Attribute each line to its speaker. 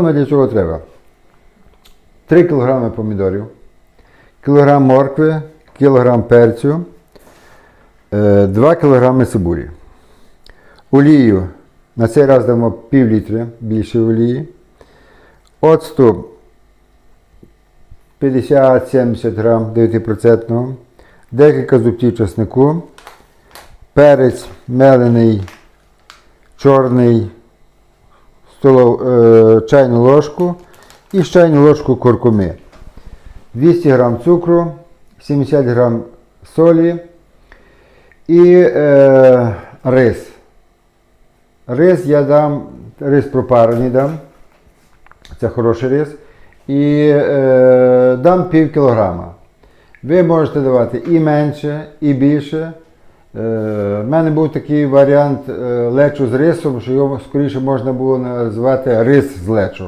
Speaker 1: Для чого треба? 3 кг помідорів, кілограм моркви, кілограм перцю, 2 кг цибулі. Олію на цей раз дамо пів літри більше олії. Оцту 50-70 грам 9%, декілька зубців чеснику, перець мелений, чорний, столов, е, чайну ложку і чайну ложку куркуми. 200 грам цукру, 70 грам солі і е, рис. Рис я дам, рис пропарений дам. Це хороший рис. І е, дам пів кілограма. Ви можете давати і менше, і більше. У мене був такий варіант е, лечу з рисом, що його скоріше можна було назвати рис з лечу.